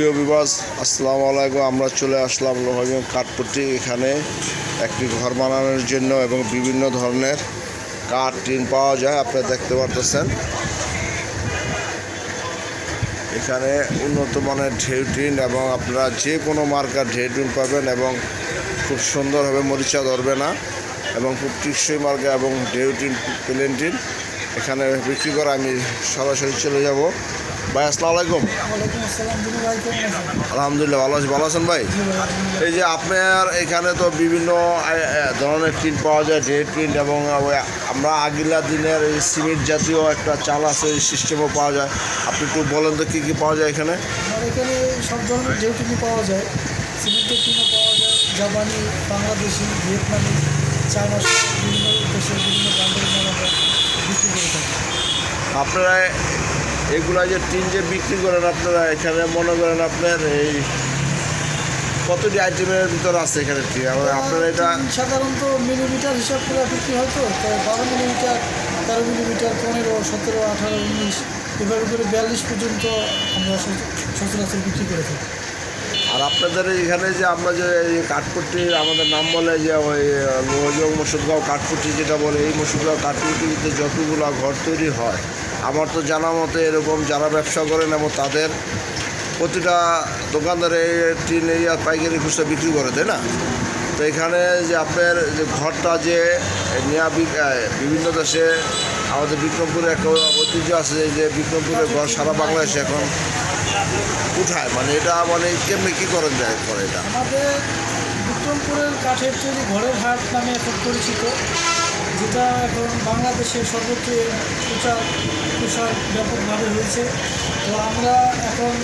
প্রিয় বিবাস আসসালামু আলাইকুম। আমরা চলে আসলাম লোহাগঞ্জ কাঠপট্টি। এখানে একটি ঘর বানানোর জন্য এবং বিভিন্ন ধরনের কাঠ টিন পাওয়া যায়, আপনারা দেখতে পারতেছেন। এখানে উন্নত মানের ঢেউ টিন এবং আপনারা যে কোনো মার্কার ঢেউ টিন পাবেন এবং খুব সুন্দরভাবে মরিচা ধরবে না এবং খুব টিকসই মার্কা এবং ঢেউ টিন, প্লেন টিন। এখানে বিক্রি করে আমি সরাসরি চলে যাব। ভাই আসসালামু আলাইকুম। আলহামদুলিল্লাহ ভালো আছি। ভালো আছেন ভাই। এই যে আপনার এখানে তো বিভিন্ন ধরনের টিন পাওয়া যায় ডেড টিন এবং আমরা আগিলা দিনের এই সিমেন্ট জাতীয় একটা চাল আছে এই সিস্টেমও পাওয়া যায়। আপনি একটু বলেন তো কী কী পাওয়া যায় এখানে? এখানে সব ধরনের ঢেউ টিনি পাওয়া যায়। সিমেন্টের টিনও পাওয়া যায়। জাপানি বাংলাদেশি ভিয়েতনামি চায়না বিভিন্ন দেশের বিভিন্ন ব্র্যান্ডের মাল আমরা বিক্রি করে থাকি। আপনারা এগুলা যে টিন যে বিক্রি করেন আপনারা এখানে মনে করেন আপনার এই কতটি আইটেমের ভিতর আছে এখানে? টিন আপনারা এটা সাধারণত মিলিমিটার হিসাব করে বিক্রি হয় তো। বারো মিলিমিটার তেরো মিলিমিটার পনেরো সতেরো আঠারো উনিশ এভাবে করে বিয়াল্লিশ পর্যন্ত আমরা সচরাচর বিক্রি করে থাকি। আর আপনাদের এখানে যে আমরা যে এই কাঠপট্টির আমাদের নাম বলে যে ওই লোহজং মুর্শিদগাঁও কাঠপট্টি যেটা বলে এই মুর্শিদগাঁও কাঠপুটিতে যতগুলো ঘর তৈরি হয় আমার তো জানা মতে এরকম যারা ব্যবসা করেন এবং তাদের প্রতিটা দোকানদারে টিন এই পাইকারি খুচরা বিক্রি করে, তাই না? তো এখানে যে আপনার যে ঘরটা যে নেওয়া বিভিন্ন দেশে আমাদের বিক্রমপুরে একটা ঐতিহ্য আছে যে বিক্রমপুরের ঘর সারা বাংলাদেশে এখন উঠায়। মানে এটা মানে কেমনি কী করেন যায় করে এটা? আমাদের বিক্রমপুরের কাঠের তৈরি ঘরের হাট নামে এখন পরিচিত। যেটা এখন বাংলাদেশের সর্বত্র প্রচার প্রসার ব্যাপকভাবে হয়েছে। তো আমরা এখন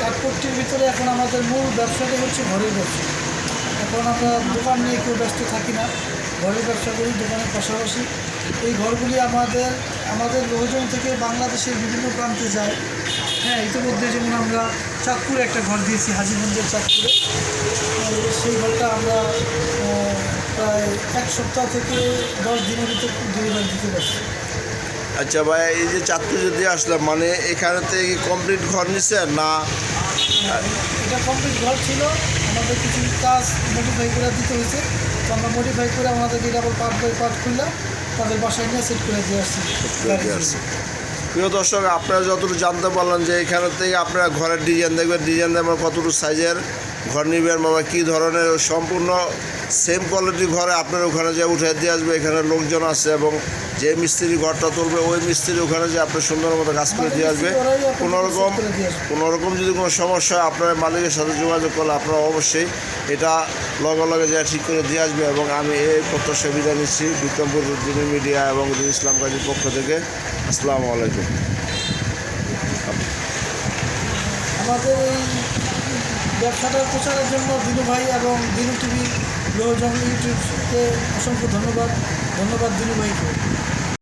কাঠপট্টির ভিতরে এখন আমাদের মূল ব্যবসাটা হচ্ছে ঘরের ব্যবসা। এখন আমরা দোকান নিয়ে কেউ ব্যস্ত থাকি না। ঘরের ব্যবসা করি, দোকানের পাশাপাশি। এই ঘরগুলি আমাদের আমাদের লোহজন থেকে বাংলাদেশের বিভিন্ন প্রান্তে যায়। হ্যাঁ ইতিমধ্যে যেমন আমরা চাঁদপুরে একটা ঘর দিয়েছি, হাজিগঞ্জের চাঁদপুরে। সেই ঘরটা আমরা এক সপ্তাহ থেকে দশ দিনের ভিতর ডেলিভারি দিতে পারছি আচ্ছা ভাই এই যে চাঁদপুর যদি আসলাম মানে এখানে থেকে কমপ্লিট ঘর নিছেন না? এটা কমপ্লিট ঘর ছিল আমাদের কিছু কাজ মডিফাই করে দিতে হয়েছে। তো আমরা মডিফাই করে আমাদেরকে এটা আবার পার্ট বাই পার্ট খুললাম তাদের বাসায় নিয়ে সেট করে দিয়ে আসছি। প্রিয় দর্শক, আপনারা যতটুকু জানতে পারলেন যে এখান থেকে আপনারা ঘরের ডিজাইন দেখবেন ডিজাইন দেখবেন কতটুকু সাইজের ঘর নিবেন বা কী ধরনের সম্পূর্ণ সেম কোয়ালিটির ঘরে আপনার ওখানে যে উঠে দিয়ে আসবে। এখানে লোকজন আছে এবং যে মিস্ত্রি ঘরটা তুলবে, ওই মিস্ত্রি ওখানে যে আপনার সুন্দর মতো কাজ করে দিয়ে আসবে। কোনো রকম কোনো রকম যদি কোনো সমস্যা হয়, আপনার মালিকের সাথে যোগাযোগ করলে আপনারা অবশ্যই এটা লগে লগে যা ঠিক করে দিয়ে আসবে এবং আমি এই প্রত্যাশা বিদায় নিচ্ছি। বিক্রমপুর মিডিয়া এবং ইসলাম কাজীর পক্ষ থেকে। আসসালামু আলাইকুম। আমাদের এই ব্যবসাটা প্রচারের জন্য দিনু ভাই এবং দিনু টিভি লোহজং ইউটিউবকে অসংখ্য ধন্যবাদ। ধন্যবাদ দিনু ভাইকে।